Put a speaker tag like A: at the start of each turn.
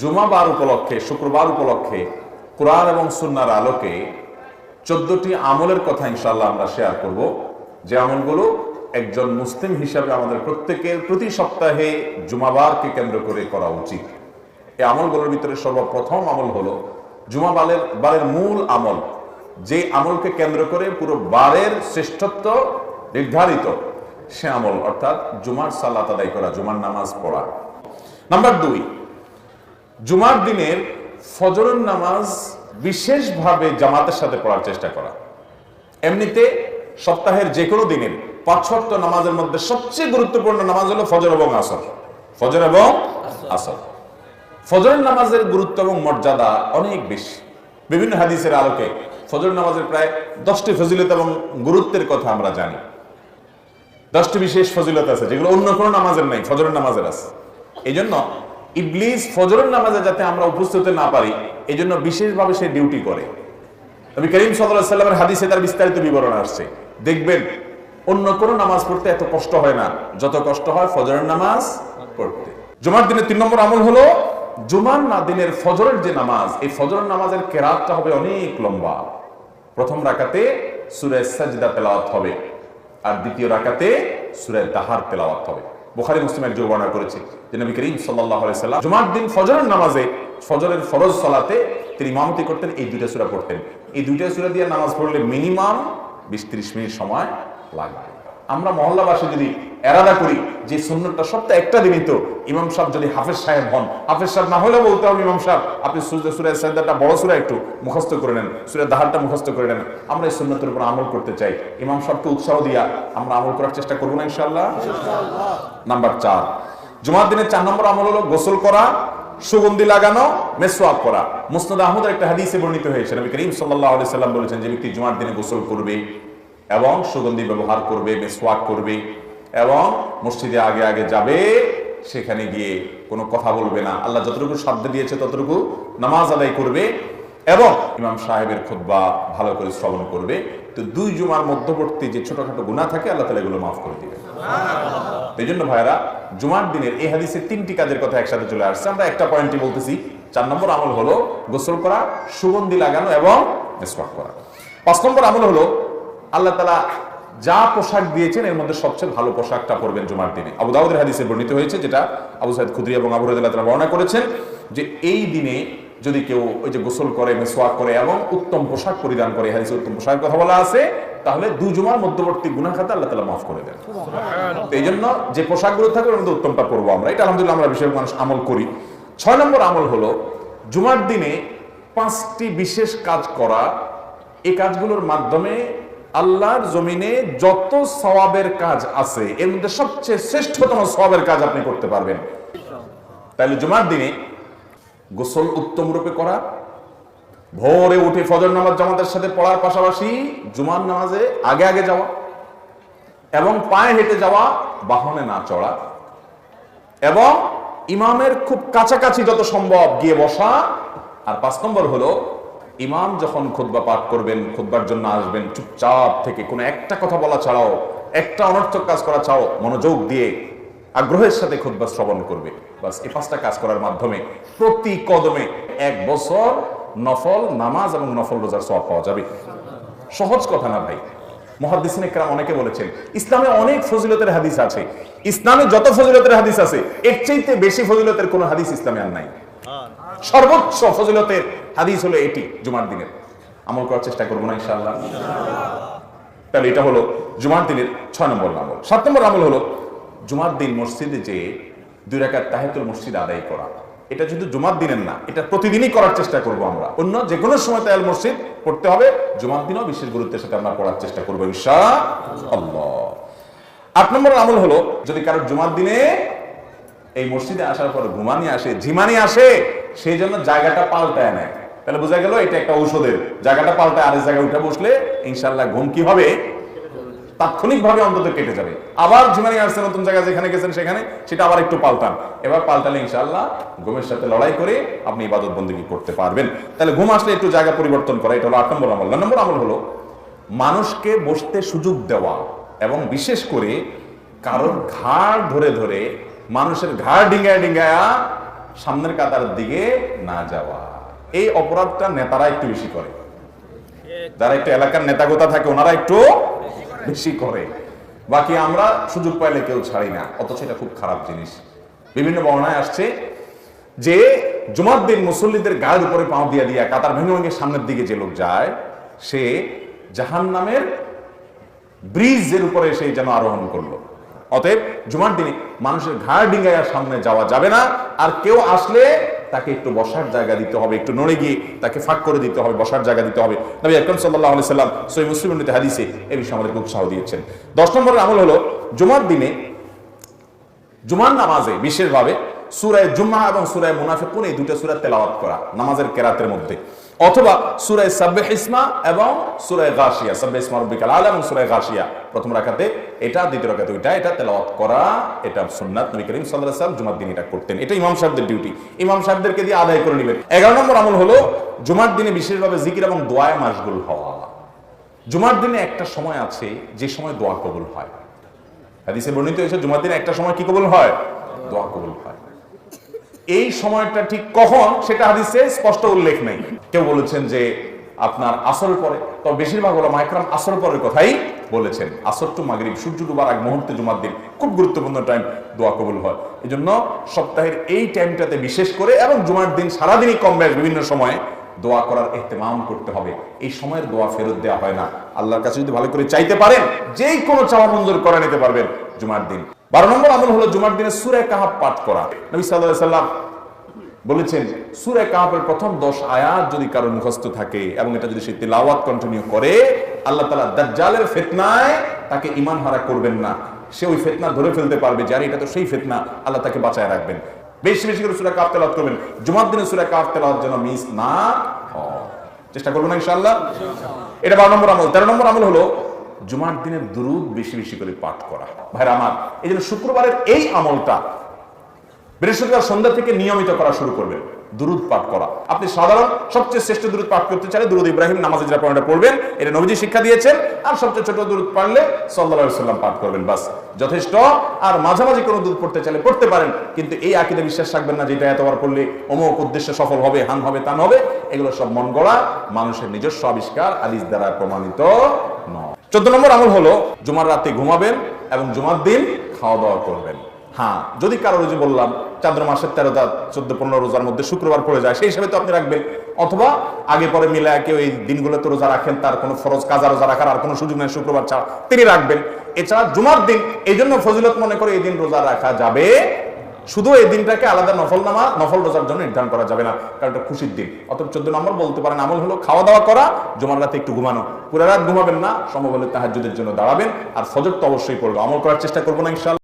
A: জুমাবার উপলক্ষে, শুক্রবার উপলক্ষে কোরআন এবং সুন্নার আলোকে চোদ্দটি আমলের কথা ইনশাল্লাহ আমরা শেয়ার করব। যে আমলগুলো একজন মুসলিম হিসাবে আমাদের প্রত্যেকের প্রতি সপ্তাহে জুমাবারকে কেন্দ্র করে করা উচিত। এই আমলগুলোর ভিতরে সর্বপ্রথম আমল হলো জুমা বালের বারের মূল আমল। যে আমলকে কেন্দ্র করে পুরো বারের শ্রেষ্ঠত্ব নির্ধারিত, সে আমল অর্থাৎ জুমার সালাত আদায় করা, জুমার নামাজ পড়া। নাম্বার দুই জুমার দিনের ফজরের নামাজ বিশেষভাবে জামাতের সাথে পড়ার চেষ্টা করা। এমনিতে সপ্তাহের যে কোনো দিনের পাঁচ ওয়াক্ত নামাজের মধ্যে সবচেয়ে গুরুত্বপূর্ণ নামাজ হলো ফজর এবং আসর। ফজর এবং আসর। ফজরের নামাজের গুরুত্ব এবং মর্যাদা অনেক বেশি। বিভিন্ন হাদিসের আলোকে ফজর নামাজের প্রায় দশটি ফজিলত এবং গুরুত্বের কথা আমরা জানি। দশটি বিশেষ ফজিলত আছে, যেগুলো অন্য কোনো নামাজের নাই, ফজরের নামাজের আছে। এই জন্য ইবলিস ফজরের নামাজে যাতে আমরা উপস্থিত না পারি এই জন্য বিশেষভাবে সে ডিউটি করে। নবী করিম সাল্লামের হাদিসে তার বিস্তারিত বিবরণ আসছে। দেখবেন, অন্য কোনো নামাজ পড়তে এত কষ্ট হয় না। যত কষ্ট হয় ফজরের নামাজ পড়তে। জুমার দিনের তিন নম্বর আমল হলো, জুমার না দিনের ফজরের যে নামাজ, এই ফজরের নামাজের কেরাতটা হবে অনেক লম্বা। প্রথম রাকাতে সুরে সাজদা তেলাওয়াত হবে, আর দ্বিতীয় রাকাতে সুরে দাহার তেলাওয়াত হবে। বুখারী মুসলিম এক বর্ণনা করেছে যে নবী করিম সাল্লাহ আলাইসাল্লাম জুমার দিন ফজরের নামাজে, ফজরের ফরজ সালাতে তিনি মামতি করতেন এই দুইটা সুরা পড়তেন। এই দুইটা সুরা দিয়ে নামাজ পড়লে মিনিমাম 20 30 মিনিট সময় লাগবে আমরা মহল্লাবাসী যদি এরাদা করি যে সুন্নতটা সপ্তাহে একটা দিনই তো। ইমাম সাহেব যদি হাফেজ সাহেব হন, হাফেজ সাহেব না হলে বলতে হবে ইমাম সাহেব, আপনি সূর্য সুরে সাইদাটা বড় সুরা একটু মুখস্থ করে নেন, সুরে দাহারটা মুখস্থ করে নেন। আমরা এই সুন্নতের উপর আমল করতে চাই। ইমাম সাহেবকে উৎসাহ দিয়া আমরা আমল করার চেষ্টা করব না ইনশাল্লাহ নাম্বার চার। জুমার দিনের চার নম্বর আমল হলো গোসল করা, সুগন্ধি লাগানো, মেসওয়াক করা মুসনাদ আহমদের একটা হাদিসে বর্ণিত হয়েছে, নবী করিম আলাইহি সাল্লাম বলেছেন, যে ব্যক্তি জুমার দিনে গোসল করবে এবং সুগন্ধি ব্যবহার করবে, মেসওয়াক করবে, এবং মসজিদে আগে আগে যাবে, সেখানে গিয়ে কোনো কথা বলবে না। আল্লাহ যতটুকু শব্দ দিয়েছে ততটুকু নামাজ আদায় করবে এবং ইমাম সাহেবের খুতবা ভালো করে শ্রবণ করবে। তো দুই জুমার মধ্যবর্তী যে ছোটখাটো গুণা থাকে, আল্লাহ তালা এগুলো মাফ করে দিবে এই জন্য ভাইরা জুমার দিনের এই হাদিসের তিনটি কাজের কথা একসাথে চলে আসছে। আমরা একটা পয়েন্টই বলতেছি, চার নম্বর আমল হলো গোসল করা, সুগন্ধি লাগানো এবং মেসওয়াক করা। পাঁচ নম্বর আমল হলো আল্লাহ তালা যা পোশাক দিয়েছেন এর মধ্যে সবচেয়ে ভালো পোশাকটা পরবেন জুমার দিনে। আবু দাউদের হাদিসে বর্ণিত হয়েছে যেটা আবু সাইদ খুদ্রি এবং আবু রাদিয়াল্লাহু তাআলা বর্ণনা করেছেন যে এই দিনে যদি কেউ ওই যে গোসল করে মেসওয়াক করে এবং উত্তম পোশাক পরিধান করে হাদিসে উত্তম পোশাকের কথা বলা আছে তাহলে দু জুমার মধ্যবর্তী গুনাহ খাতা আল্লাহ তাআলা মাফ করে দেন। তো এই জন্য যে পোশাকগুলো থাকে ওর মধ্যে উত্তমটা পরবো আমরা। এটা আলহামদুলিল্লাহ আমরা বিশেষ মানুষ আমল করি। ছয় নম্বর আমল হলো জুমার দিনে পাঁচটি বিশেষ কাজ করা। এই কাজগুলোর মাধ্যমে আল্লাহর জমিনে যত সওয়াবের কাজ আছে, এর মধ্যে সবচেয়ে শ্রেষ্ঠতম সওয়াবের কাজ আপনি করতে পারবেন। তাহলে জুমার দিনে গোসল উত্তম রূপে করা, ভোরে উঠে ফজর নামাজ জামাতের সাথে পড়ার পাশাপাশি জুমার নামাজে আগে আগে যাওয়া এবং পায়ে হেঁটে যাওয়া, বাহনে না চড়া এবং ইমামের খুব কাছাকাছি যত সম্ভব গিয়ে বসা। আর পাঁচ নম্বর হলো ইমাম যখন খুতবা পাঠ করবেন খুতবার জন্য আসবেন চুপচাপ থেকে কোনো একটা কথা বলা ছাড়াও একটা অনর্থক কাজ করা ছাড়াও মনোযোগ দিয়ে আগ্রহের সাথে খুতবা শ্রবণ করবে। বাস এই পাঁচটা কাজ করার মাধ্যমে প্রতি কদমে এক বছর নফল নামাজ এবং নফল রোজার সব পাওয়া যাবে। সহজ কথা না ভাই। মহাদিসিন একরাম অনেকে বলেছেন ইসলামে অনেক ফজিলতের হাদিস আছে। ইসলামে যত ফজিলতের হাদিস আছে এর চাইতে বেশি ফজিলতের কোন হাদিস ইসলামে আর নাই। সর্বোচ্চ ফজিলতের হাদিস হলো এটি, জুমার দিনের। আমল করার চেষ্টা করব না, ইনশাআল্লাহ। তাহলে এটা হলো জুমার দিনের ছয় নম্বর আমল। সাত নম্বর আমল হলো জুমার দিন মসজিদে যে দুই রাকাত তাহিতুল মসজিদ আদায় করা। এটা শুধু জুমার দিনের না, এটা প্রতিদিনই করার চেষ্টা করব আমরা। অন্য যে কোনো সময় তায়াল মসজিদ পড়তে হবে, জুমার দিনও বিশেষ গুরুত্বের সাথে আমরা পড়ার চেষ্টা করব ঈশা আল্লাহ আট নম্বর আমল হলো, যদি কারোর জুমার দিনে এই মসজিদে আসার পর ঘুমানি আসে, ঝিমানি আসে, সেই জন্য জায়গাটা পাল্টায় নেয়। তাহলে বোঝা গেল এটা একটা ঔষধের। জায়গাটা পাল্টায় আরেক জায়গায় উঠে বসলে ইনশাল্লাহ ঘুম কি হবে? তাৎক্ষণিক ভাবে অন্তত কেটে যাবে। আবার ঝিমানি আসছে নতুন জায়গায়, যেখানে গেছেন সেখানে, সেটা আবার একটু পাল্টান। এবার পাল্টালে ইনশাল্লাহ ঘুমের সাথে লড়াই করে আপনি ইবাদত বন্দী করতে পারবেন। তাহলে ঘুম আসলে একটু জায়গা পরিবর্তন করা, এটা হলো আট নম্বর আমল। নম্বর আমল হলো মানুষকে বসতে সুযোগ দেওয়া এবং বিশেষ করে কারোর ঘাড় ধরে ধরে মানুষের ঘাড় ডিঙ্গায় ডিঙ্গায়া সামনের কাতার দিকে না যাওয়া। এই অপরাধটা নেতারা একটু বেশি করে। যারা একটু এলাকার নেতাগোতা থাকে, ওনারা একটু বেশি করে। বাকি আমরা সুযোগ পাইলে কেউ ছাড়ি না, অথচ এটা খুব খারাপ জিনিস। বিভিন্ন বর্ণায় আসছে যে, জুমার দিন মুসল্লিদের গায়ের উপরে পাও দিয়া দিয়া কাতার ভেঙে ভেঙে সামনের দিকে যে লোক যায়, সে জাহান নামের ব্রিজের উপরে সে যেন আরোহণ করল। অতএব জুমার দিনে মানুষের ঘাড় ডিঙ্গাইয়ার সামনে যাওয়া যাবে না, আর কেউ আসলে তাকে একটু বসার জায়গা দিতে হবে, একটু নড়ে গিয়ে তাকে ফাঁক করে দিতে হবে, বসার জায়গা দিতে হবে। নবী আকরম সাল্লাহ সাল্লাম সই মুসলিম হাদিসে এ বিষয়ে আমাদেরকে উৎসাহ দিয়েছেন। দশ নম্বরের আমল হলো, জুমার দিনে, জুমার নামাজে বিশেষভাবে সুরায় জুম্মা এবং সুরায় মুনাফিকুন এই দুটো সুরা তেলাওয়াত করা, নামাজের কেরাতের মধ্যে। অথবা সুরায় সাব্বে ইসমা এবং সুরায় গাশিয়া। সাব্বে ইসমা রব্বিকাল আলা এবং সুরায় গাশিয়া। প্রথম রাখাতে এটা, দ্বিতীয় রাখাতে ওইটা, এটা তেলাওয়াত করা, এটা সুন্নাত, নবী করিম সাল্লাল্লাহু আলাইহি জুমার দিন এটা করতেন। এটা ইমাম সাহেবদের ডিউটি ইমাম সাহেবদেরকে দিয়ে আদায় করে নেবেন। এগারো নম্বর আমল হলো জুমার দিনে বিশেষভাবে জিকির এবং দোয়ায় মাসগুল হওয়া। জুমার দিনে একটা সময় আছে যে সময় দোয়া কবুল হয়। হাদিসে বর্ণিত হয়েছে, জুমার দিনে একটা সময় কি কবুল হয়? দোয়া কবুল হয়। এই সময়টা ঠিক কখন সেটা হাদিসে স্পষ্ট উল্লেখ নেই। কেউ বলেছেন যে আপনার আসর পরে, তবে বেশিরভাগ হলো মাইক্রাম আসর পরের কথাই বলেছেন। আসর টু মাগরিব, সূর্য ডুবার আগ মুহূর্তে জুমার দিন খুব গুরুত্বপূর্ণ টাইম দোয়া কবুল হয়। এই জন্য সপ্তাহের এই টাইমটাতে বিশেষ করে এবং জুমার দিন সারাদিনই কম বেশ বিভিন্ন সময়ে দোয়া করার এহতেমাম করতে হবে। এই সময়ের দোয়া ফেরত দেওয়া হয় না। আল্লাহর কাছে যদি ভালো করে চাইতে পারেন, যেই কোনো চাওয়া মঞ্জুর করে নিতে পারবেন জুমার দিন। বারো নম্বর আমল হলো জুমার দিনে সুরে কাহাব পাঠ করা। নবী সাল্লাহ সাল্লাম বলেছেন সুরে কাহাবের প্রথম দশ আয়াত যদি কারও মুখস্থ থাকে এবং এটা যদি সে তিলাওয়াত কন্টিনিউ করে আল্লাহ তালা দাজ্জালের ফেতনায় তাকে ইমান হারা করবেন না। সে ওই ফেতনা ধরে ফেলতে পারবে যার এটা তো সেই ফেতনা আল্লাহ তাকে বাঁচায় রাখবেন। বেশি বেশি করে সুরা কাপ তেলাওয়াত করবেন। জুমার দিনে সুরা কাপ তেলাওয়াত যেন মিস না। চেষ্টা করবেন ইনশাআল্লাহ। এটা বারো নম্বর আমল। তেরো নম্বর আমল হলো জুমার দিনের দুরুদ বেশি বেশি করে পাঠ করা। ভাইরা আমার, এই জন্য শুক্রবারের এই আমলটা বৃহস্পতিবার সন্ধ্যা থেকে নিয়মিত করা শুরু করবেন দুরুদ পাঠ করা। আপনি সাধারণ সবচেয়ে শ্রেষ্ঠ দুরুদ পাঠ করতে চাইলে দুরুদ ইব্রাহিম নামাজে যেটা পয়েন্টটা পড়বেন, এটা নবীজি শিক্ষা দিয়েছেন, আর সবচেয়ে ছোট দুরুদ পারলে সাল্লাল্লাহু সাল্লাম পাঠ করবেন, বাস। যথেষ্ট, আর মাঝামাঝি কোনো দুধ পড়তে চাইলে পড়তে পারেন, কিন্তু এই আকিদে বিশ্বাস রাখবেন না যেটা এতবার পড়লে অমুক উদ্দেশ্যে সফল হবে, হান হবে, তান হবে, এগুলো সব মন গড়া, মানুষের নিজস্ব আবিষ্কার আলিস দ্বারা প্রমাণিত নয়। চোদ্দ নম্বর আমল হলো জুমার রাতে ঘুমাবেন এবং জুমার দিন খাওয়া দাওয়া করবেন। হ্যাঁ যদি কারও রোজে বললাম চান্দ্র মাসের তেরো চোদ্দ পনেরো রোজার মধ্যে শুক্রবার পড়ে যায়, সেই হিসাবে তো আপনি রাখবেন। অথবা আগে পরে মিলে কেউ এই দিনগুলোতে রোজা রাখেন, তার কোনো ফরজ কাজা রোজা রাখার আর কোনো সুযোগ নেই, শুক্রবার ছাড়া তিনি রাখবেন। এছাড়া জুমার দিন এই জন্য ফজিলত মনে করে এই দিন রোজা রাখা যাবে শুধু এই দিনটাকে আলাদা নফল নামা নফল রোজার জন্য নির্ধারণ করা যাবে না, কারণ এটা খুশির দিন। অত চোদ্দ নম্বর বলতে পারেন, আমল হলো খাওয়া দাওয়া করা, জুমার রাতে একটু ঘুমানো। পুরা রাত ঘুমাবেন না সম্ভব হলে তাহাজুদের জন্য দাঁড়াবেন, আর ফজর তো অবশ্যই পড়ব। আমল করার চেষ্টা করব না ইনশাল্লাহ